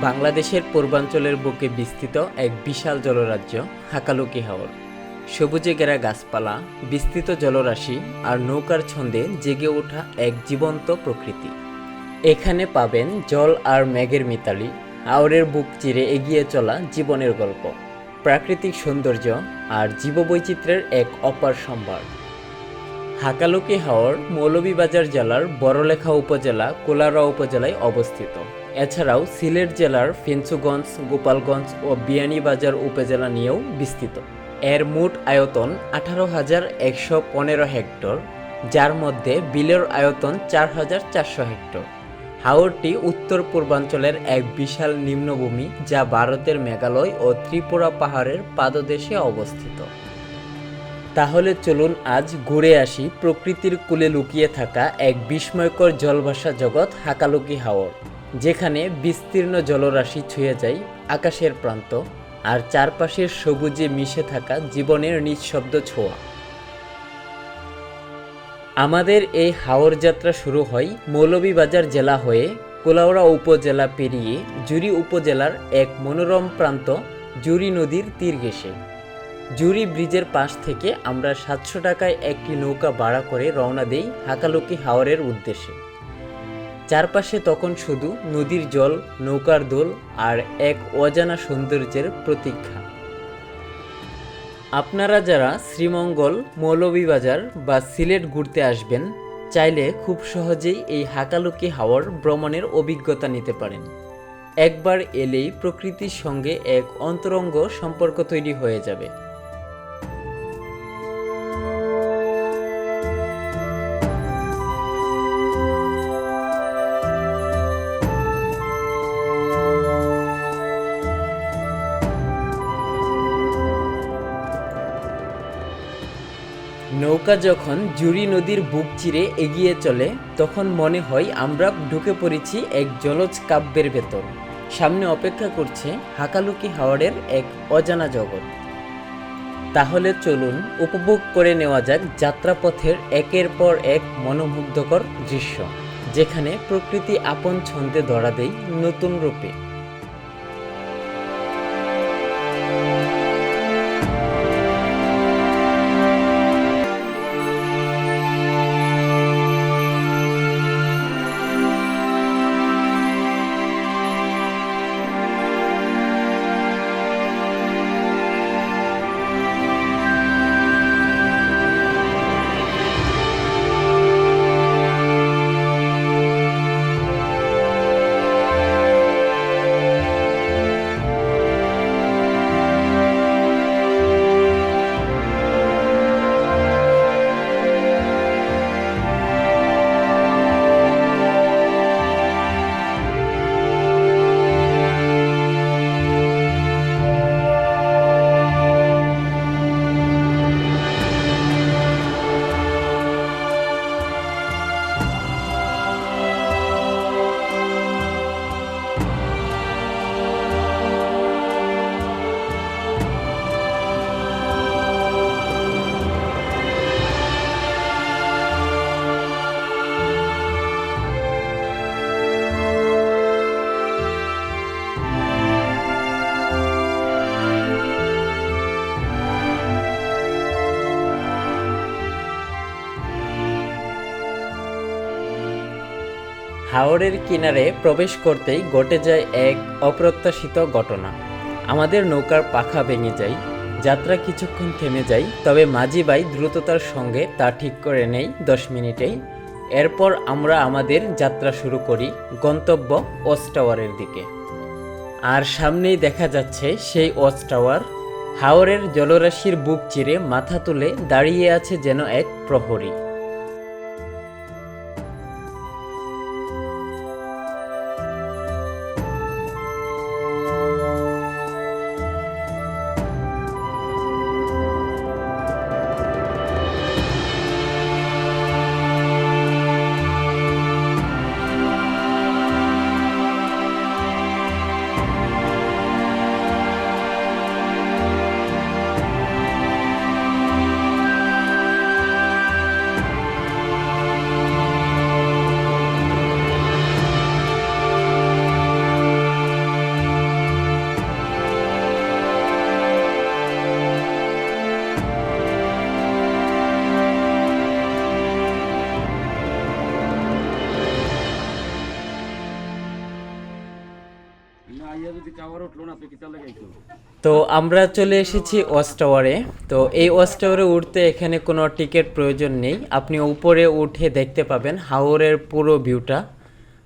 বাংলাদেশের পূর্বাঞ্চলের বুকে বিস্তৃত এক বিশাল জলরাজ্য, হাকালুকি হাওর। সবুজে ঘেরা গাছপালা, বিস্তৃত জলরাশি আর নৌকার ছন্দে জেগে ওঠা এক জীবন্ত প্রকৃতি। এখানে পাবেন জল আর মেঘের মিতালি, হাওরের বুক চিরে এগিয়ে চলা জীবনের গল্প, প্রাকৃতিক সৌন্দর্য আর জীববৈচিত্র্যের এক অপার সম্ভার। হাকালুকি হাওর মৌলভীবাজার জেলার বড়লেখা উপজেলা কোলারা উপজেলায় অবস্থিত। এছাড়াও সিলেট জেলার ফেঞ্চুগঞ্জ, গোপালগঞ্জ ও বিয়ানীবাজার উপজেলা নিয়েও বিস্তৃত। এর মোট আয়তন আঠারো হাজার একশো পনেরো হেক্টর, যার মধ্যে বিলের আয়তন চার হাজার চারশো হেক্টর। হাওরটি উত্তর পূর্বাঞ্চলের এক বিশাল নিম্নভূমি যা ভারতের মেঘালয় ও ত্রিপুরা পাহাড়ের পাদদেশে অবস্থিত। তাহলে চলুন আজ ঘুরে আসি প্রকৃতির কুলে লুকিয়ে থাকা এক বিস্ময়কর জলভাষা জগৎ হাকালুকি হাওর। যেখানে বিস্তীর্ণ জলরাশি ছুঁয়ে যায় আকাশের প্রান্ত আর চারপাশের সবুজে মিশে থাকা জীবনের নিঃশব্দ ছোঁয়া। আমাদের এই হাওর যাত্রা শুরু হয় মৌলভীবাজার জেলা হয়ে কোলাউড়া উপজেলা পেরিয়ে জুরি উপজেলার এক মনোরম প্রান্ত জুরি নদীর তীর ঘেঁষে। জুরি ব্রিজের পাশ থেকে আমরা সাতশো টাকায় একটি নৌকা ভাড়া করে রওনা দেই হাকালুকি হাওরের উদ্দেশ্যে। চারপাশে তখন শুধু নদীর জল, নৌকার দোল আর এক অজানা সৌন্দর্যের প্রতীক্ষা। আপনারা যারা শ্রীমঙ্গল, মৌলভীবাজার বা সিলেট ঘুরতে আসবেন, চাইলে খুব সহজেই এই হাকালুকি হাওয়ার ভ্রমণের অভিজ্ঞতা নিতে পারেন। একবার এলেই প্রকৃতির সঙ্গে এক অন্তরঙ্গ সম্পর্ক তৈরি হয়ে যাবে। নৌকা যখন জুরি নদীর বুক চিরে এগিয়ে চলে, তখন মনে হয় আমরা ঢুকে পড়েছি এক জলজ কাব্যের ভেতর। সামনে অপেক্ষা করছে হাকালুকি হাওড়ের এক অজানা জগৎ। তাহলে চলুন উপভোগ করে নেওয়া যাক যাত্রাপথের একের পর এক মনোমুগ্ধকর দৃশ্য, যেখানে প্রকৃতি আপন ছন্দে ধরা দেয় নতুন রূপে। হাওরের কিনারে প্রবেশ করতেই ঘটে যায় এক অপ্রত্যাশিত ঘটনা। আমাদের নৌকার পাখা ভেঙে যায়, যাত্রা কিছুক্ষণ থেমে যায়, তবে মাঝি ভাই দ্রুততার সঙ্গে তা ঠিক করে নেই দশ মিনিটেই এরপর আমরা আমাদের যাত্রা শুরু করি গন্তব্য ওয়াচ টাওয়ারের দিকে। আর সামনেই দেখা যাচ্ছে সেই ওয়াচ টাওয়ার। হাওরের জলরাশির বুক চিরে মাথা তুলে দাঁড়িয়ে আছে যেন এক প্রহরী। তো আমরা চলে এসেছি ওয়াচ টাওয়ারে। তো এই ওয়াচ টাওয়ারে উঠতে এখানে কোনো টিকিট প্রয়োজন নেই। আপনি উপরে উঠে দেখতে পাবেন হাওরের পুরো ভিউটা।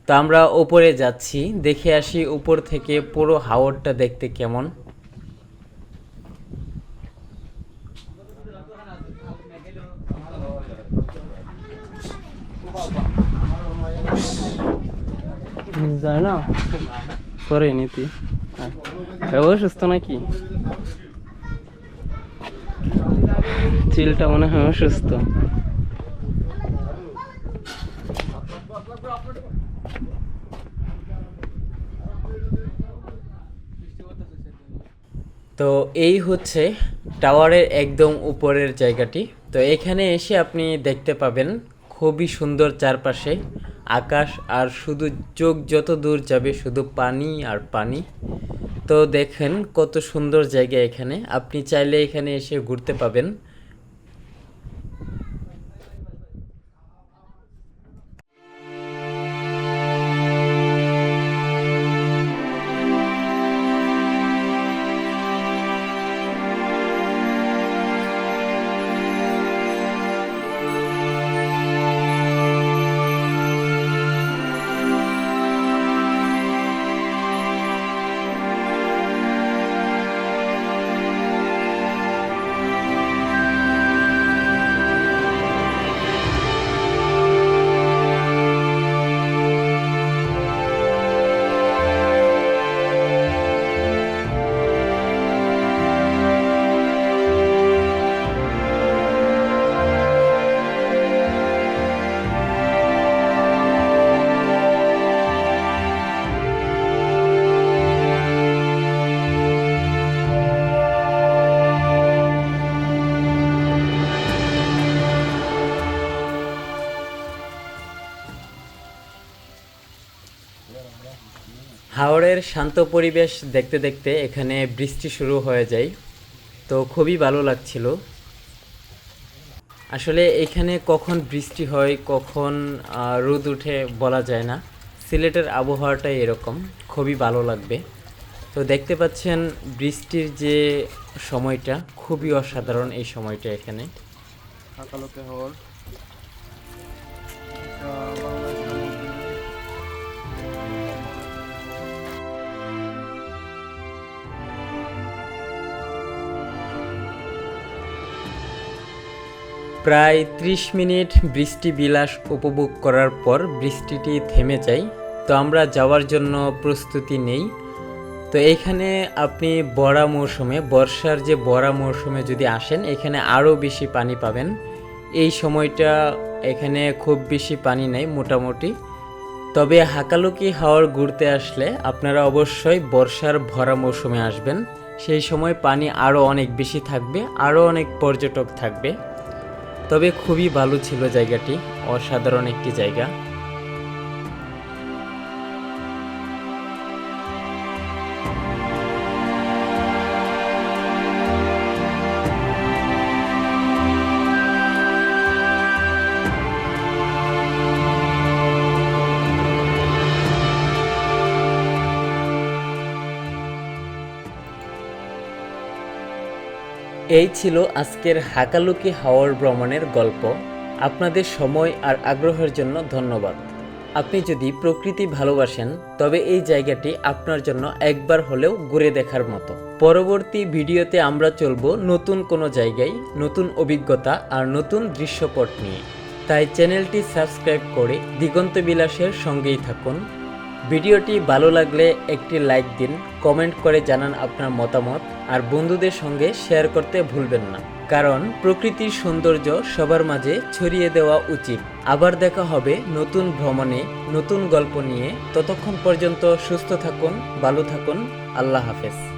তো আমরা উপরে যাচ্ছি দেখে আসি উপর থেকে পুরো হাওরটা দেখতে কেমন। যায় না? করে নীতি অসুস্থ নাকি? চিলটা মনে হয় অসুস্থ। তো এই হচ্ছে টাওয়ারের একদম উপরের জায়গাটি। তো এখানে এসে আপনি দেখতে পাবেন খুবই সুন্দর চারপাশে আকাশ আর শুধু চোখ যত দূর যাবে শুধু পানি আর পানি। তো দেখেন কত সুন্দর জায়গা এখানে। আপনি চাইলে এখানে এসে ঘুরতে পাবেন। হাওড়ের শান্ত পরিবেশ দেখতে দেখতে এখানে বৃষ্টি শুরু হয়ে যায়। তো খুবই ভালো লাগছিল। আসলে এখানে কখন বৃষ্টি হয়, কখন রোদ উঠে বলা যায় না। সিলেটের আবহাওয়াটাই এরকম, খুবই ভালো লাগবে। তো দেখতে পাচ্ছেন বৃষ্টির যে সময়টা, খুবই অসাধারণ এই সময়টা এখানে। প্রায় ত্রিশ মিনিট বৃষ্টি বিলাস উপভোগ করার পর বৃষ্টিটি থেমে যায়। তো আমরা যাওয়ার জন্য প্রস্তুতি নেই। তো এইখানে আপনি বড়া মৌসুমে, বর্ষার যে বড়া মৌসুমে যদি আসেন, এখানে আরও বেশি পানি পাবেন। এই সময়টা এখানে খুব বেশি পানি নেই মোটামুটি। তবে হাকালুকি হাওর ঘুরতে আসলে আপনারা অবশ্যই বর্ষার ভরা মৌসুমে আসবেন। সেই সময় পানি আরও অনেক বেশি থাকবে, আরও অনেক পর্যটক থাকবে। তবে খুবই ভালো ছিল জায়গাটি অসাধারণ একটি জায়গা। এই ছিল আজকের হাকালুকি হাওয়ার ভ্রমণের গল্প। আপনাদের সময় আর আগ্রহের জন্য ধন্যবাদ। আপনি যদি প্রকৃতি ভালোবাসেন, তবে এই জায়গাটি আপনার জন্য একবার হলেও ঘুরে দেখার মতো। পরবর্তী ভিডিওতে আমরা চলবো নতুন কোনো জায়গায়, নতুন অভিজ্ঞতা আর নতুন দৃশ্যপট নিয়ে। তাই চ্যানেলটি সাবস্ক্রাইব করে দিগন্ত বিলাসের সঙ্গেই থাকুন। ভিডিওটি ভালো লাগলে একটি লাইক দিন, কমেন্ট করে জানান আপনার মতামত, আর বন্ধুদের সঙ্গে শেয়ার করতে ভুলবেন না। কারণ প্রকৃতির সৌন্দর্য সবার মাঝে ছড়িয়ে দেওয়া উচিত। আবার দেখা হবে নতুন ভ্রমণে নতুন গল্প নিয়ে। ততক্ষণ পর্যন্ত সুস্থ থাকুন, ভালো থাকুন, আল্লাহ হাফেজ।